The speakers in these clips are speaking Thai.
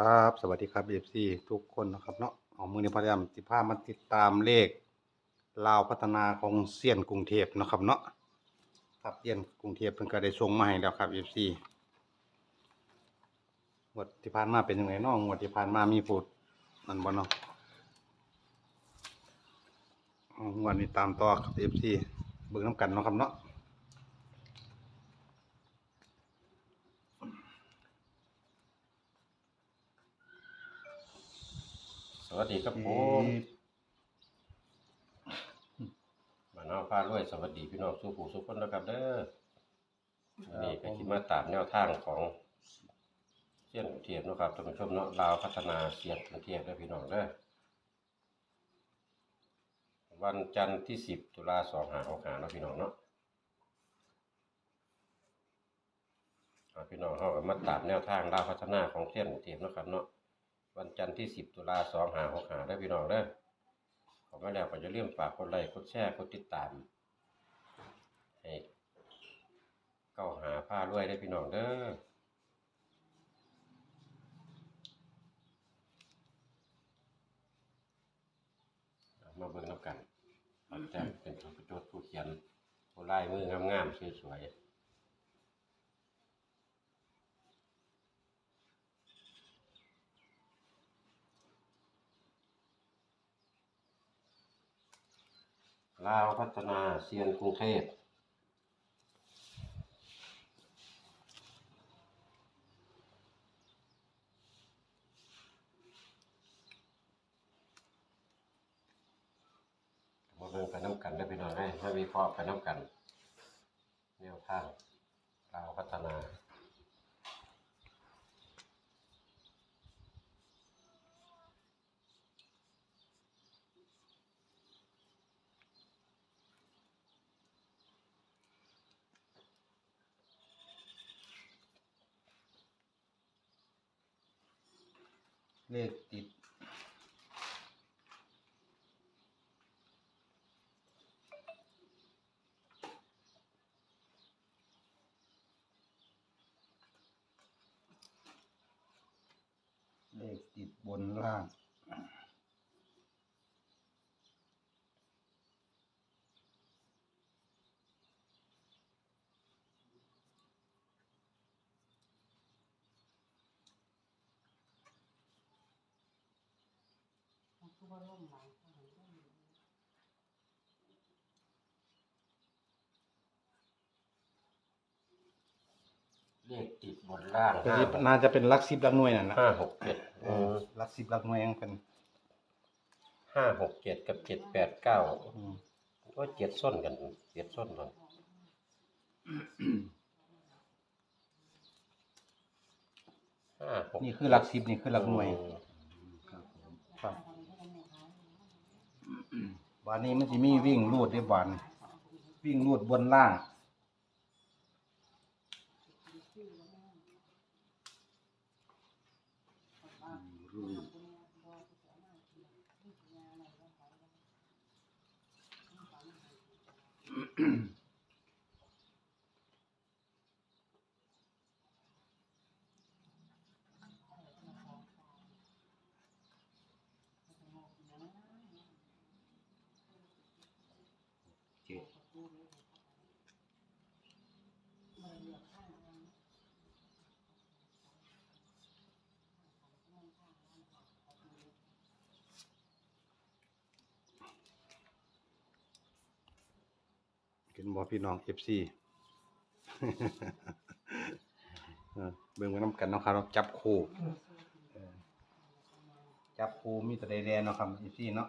ครับ สวัสดีครับเอฟซีทุกคนนะครับเนาะเอามือในพยายามสิพามาติดตามเลขลาวพัฒนาของเซียนกรุงเทพนะครับเนาะครับเซียนกรุงเทพเพิ่นก็ได้ส่งมาให้แล้วครับเอฟซีงวดที่ผ่านมาเป็นยังไงเนาะงวดที่ผ่านมามีพูดนั่นบ่เนาะงวดนี้ตามต่อครับเอฟซีเบิ่งน้ำกันเนาะครับเนาะ วัสดีครับผมมาน้องฟ้าด้วยสวัสดีพี่น้องสู้ผู้สู้คนนะครับเด้อวันนี้ก็คิดมาตามแนวทางของเสียนกรุงเทียบนาะครับท่านผู้ชมเนาะลาวพัฒนาเสียนกรุงเทียบเด้อพี่น้องเด้อวันจันทร์ที่สิบตุลาสองหาหกหาเนาะพี่น้องเนาะเอาพี่น้องเขาก็มาตามแนวทางลาวพัฒนาของเสียนกรุงเทียบนาะครับเนาะ วันจันทร์ที่ 10 ตุลาสองหาหกหาได้พี่น้องเด้อขอมาแล้วก็จะเลื่อมฝากกดไลค์กดแชร์กดติดตามให้เก้าหาผ้าด้วยได้พี่น้องเด้อมาเบิ่งน้ำกันอาจารย์เป็นผู้ประโจทย์ผู้เขียนผู้ไล่มืองามๆสวยๆ ลาวพัฒนาเซียนกรุงเทพมาเบิ่งไปน้ำกันได้ไปหน่อยได้ให้วิเคราะห์ไปน้ำกัน แนวทางลาวพัฒนา เลขติด เลขติดบนล่าง เลขติดบนล่างตัวนี้น่าจะเป็นหลักสิบหลักหน่วยนั่นนะห้าหกเจ็ดเออหลักสิบหลักหน่วยยังเป็นห้าหกเจ็ดกับเจ็ดแปดเก้าอืมก็เจ็ดส้นกันเจ็ดส้นกันห้าหกนี่คือหลักสิบนี่คือหลักหน่วย ครับ วันนี้มันจะมีวิ่งรูดได้บานวิ่งรูดบนล่างเเห็นบอพี่น้องเอฟซีเบิ่งไว้น้ำกันเนาะครับจับคู่จับคู่มีแต่แดนเนาะครับเอฟซีเนาะ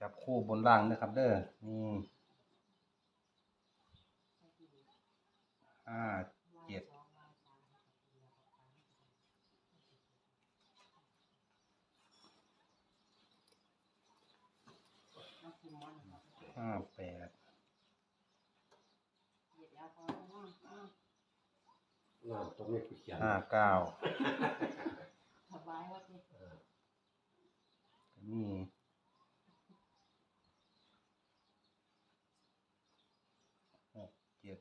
จับคู่บนล่างนะครับ เด้อนี่ห้าเจ็ดห้า นั่นตรงนี้คือเขีนห้าเก้าถวายวัดนี่เออมีหกเจ็ด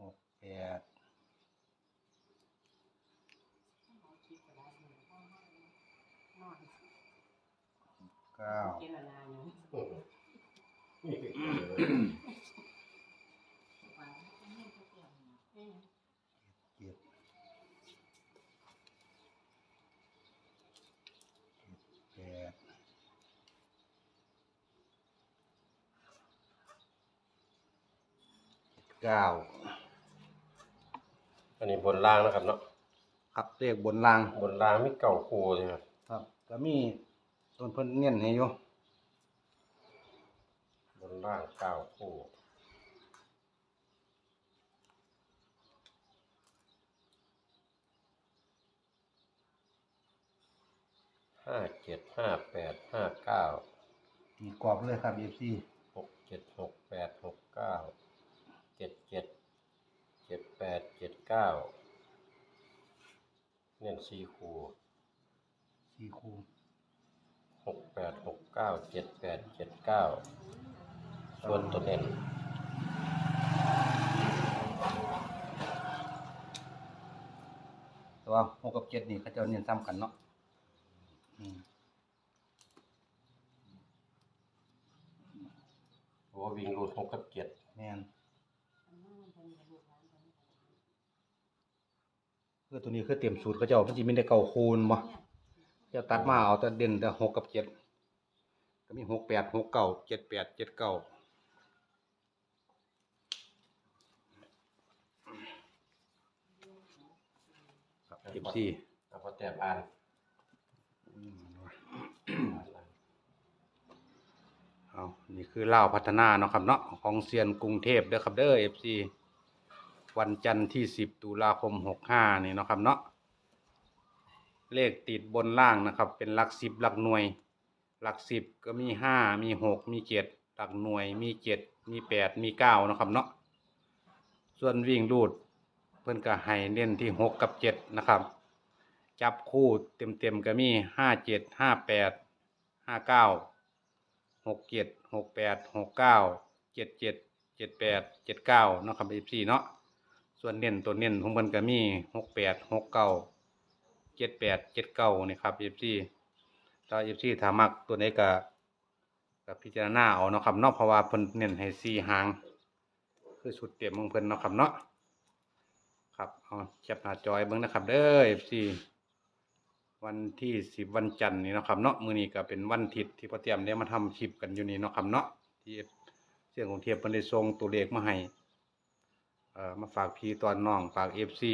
หกแปดเก้า เก้าอันนี้บนล่างนะครับเนาะครับเลขบนล่าง บนล่างมีเก่าคูเลยครับครับก็มีต้นเพิ่นเน้นให้อยู่บนล่างเก้าคู่ห้าเจ็ดห้าแปดห้าเก้ามีกรอบเลยครับ FC หกเจ็ดหกแปดหกเก้าเจ็ดเจ็ดเจ็ดแปด เจ็ดเก้าเน้นสี่คู่สี่คู่หกแปดหกเก้าเจ็ดแปดเจ็ดเก้าส่วนตัวเน้นแต่ว่าหกกับเจ็ดนี่เขาเจะเน้นซ้ำกันเนาะอืมโอ้วิ่งรูดหกกับเจ็ดแม่นอันนั้นมันเป็นกระดูกร้านกัน คือตัวนี้คือเตรียมสูตรเขาเจ้ามันสิมีแต่เก่าคูณบ่เจะตัดมาเอาแต่เด่นแต่หกกับเจ็ดก็มีหกแปดหกเก้าเจ็ดแปดเจ็ดเก้าครับสิบสี่เอาพอแต้มอ่านเอานี่คือเล่าวพัฒนาเนาะครับเนาะของเซียนกรุงเทพเด้อครับเด้อ FC วันจันทร์ที่10ตุลาคม65นี่เนาะครับเนาะเลขติดบนล่างนะครับ เป็นหลักสิบหลักหน่วย หลักสิบก็มีห้ามีหกมีเจ็ดหลักหน่วยมีเจ็ดมีแปดมีเก้านะครับเนาะส่วนวิ่งรูดเพิ่นก็ให้เน้นที่หกกับเจ็ดนะครับ จับคู่เต็มเต็มก็มีห้าเจ็ดห้าแปดห้าเก้าหกเจ็ดหกแปดหกเก้าเจ็ดเจ็ดเจ็ดแปดเจ็ดเก้านะครับเอฟซีเนาะ ส่วนเน้นตัวเน้นของเพิ่นก็มีหกแปดหกเก้าเจ็ดแปดเจ็ดเก้านี่ครับเอฟซีถ้าเอฟซีถามักตัวไหนก็ก็พิจารณาเอาเนาะครับเนาะเพราะว่าเพิ่นเน้นให้สี่หาง คือสุดเต็มของเพิ่นเนาะครับเนาะครับเอาแคปหน้าจอยเบิ่งนะครับเด้อเอฟซีวันที่สิบวันจันทร์นี่เนาะครับเนาะมือนี้ก็เป็นวันทิตย์ที่พ่อเตรียมได้มาทำคลิปกันอยู่นี่เนาะครับเนาะที่เสียงของเทียบเพิ่นได้ส่งตัวเลขมาให้ เอ่อมาฝากพี่ตอนน้องฝากเอฟซี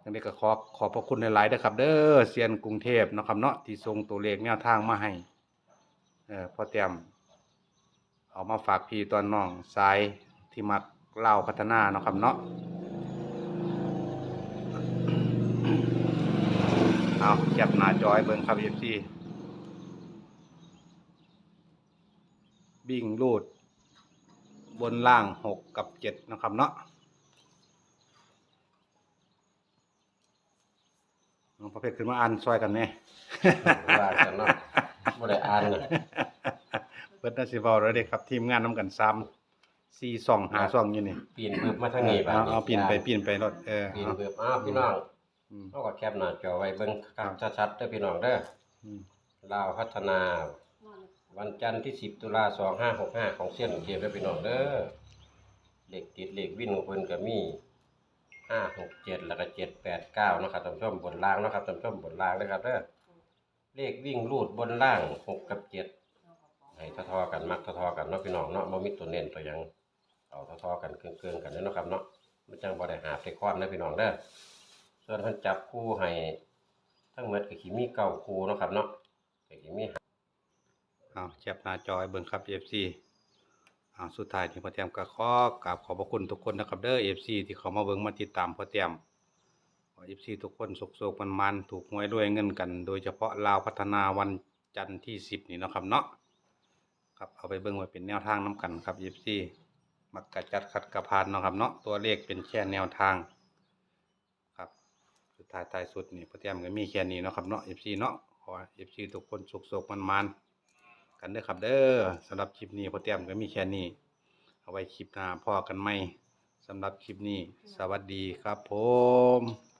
ทั้งนี้ก็ขอขอบพระคุณหลายๆนะครับ เด้อเซียนกรุงเทพนะครับเนาะที่ส่งตัวเลขแนวทางมาให้เออพอเตรียมเอามาฝากพี่ตอนน้องสายที่มักเล่าพัฒนานะครับเนาะเอาจับหน้าจอยเบิ่งครับเอฟซีบิ่งรูด บนล่างหกกับเจ็ดนะครับเนาะ น้องประเภทขึ้นมาอ่านซอยกันแหน่ ว่ากันเนาะบ่ได้อ่านน่ะเปิดนาสิเว้าแล้วเด้ครับ ทีมงานนํกันซ้ำสี่สองหาสองอยู่นี่ปีนเบิบมาทางนี้บัดเอานี้เอาปีนไปปีนไปรถเออปีนเอาเบิบอ้าวพี่น้องอืม เฮาก็แคปหน้าจอไว้เบิ่งครับชัดๆเด้อพี่น้องเด้ออืมลาวพัฒนา วันจันทร์ที่ 10 ตุลา2565 ของเส้นกรุงเทพเด้อพี่น้องเด้อเลขติดเลขวิ่งของเพิ่นก็มี 5 6 7แล้วก็7 8 9เนานะครับท่านผู้ชมบนล่างนะครับท่านผู้ชมบนล่างเด้อครับเด้อเลขวิ่งรูดบนล่าง6กับ7ให้ทอๆกันมักทอๆกันเนาะพี่น้องเนาะบ่มีตัวเน้นตัวหยังเอาทอๆกันเครื่องๆกันเด้อเนาะครับเนาะมันจังบ่ได้หาบใส่ค้อนนะพี่น้องเด้อส่วนเพิ่นจับคู่ให้ทั้งหมดก็สิมีเก้าคู่เนาะครับเนาะก็สิมีเอาแคปหน้าจอยเบิ่งครับ FC อาสุดท้ายที่พ่อเตรียมก็ขอกราบขอบพระคุณทุกคนนะครับเด้อ FC ที่เขามาเบิ่งมาติดตามพ่อเตรียมขอ FC ทุกคนสุขๆมันๆถูกหวยด้วยเงินกัน โดยเฉพาะลาวพัฒนาวันจันทร์ที่10นี่เนาะครับเนาะครับเอาไปเบิ่งไว้เป็นแนวทางน้กันครับ FC มักกะจัดขัดกระพานเนาะครับเนาะตัวเลขเป็นแค่แนวทาง ครับสุดท้ายท้ายสุดนี่พ่อเตรียมก็มีแค่นี้เนาะครับเนาะ FC เนาะขอให้ FC ทุกคนสุขๆมันๆ กันเด้อครับ เด้อสำหรับคลิปนี้พ่อเตรียมก็มีแค่นี้ เอาไว้คลิปหน้าพ่อกันไหมสำหรับคลิปนี้ สวัสดีครับผม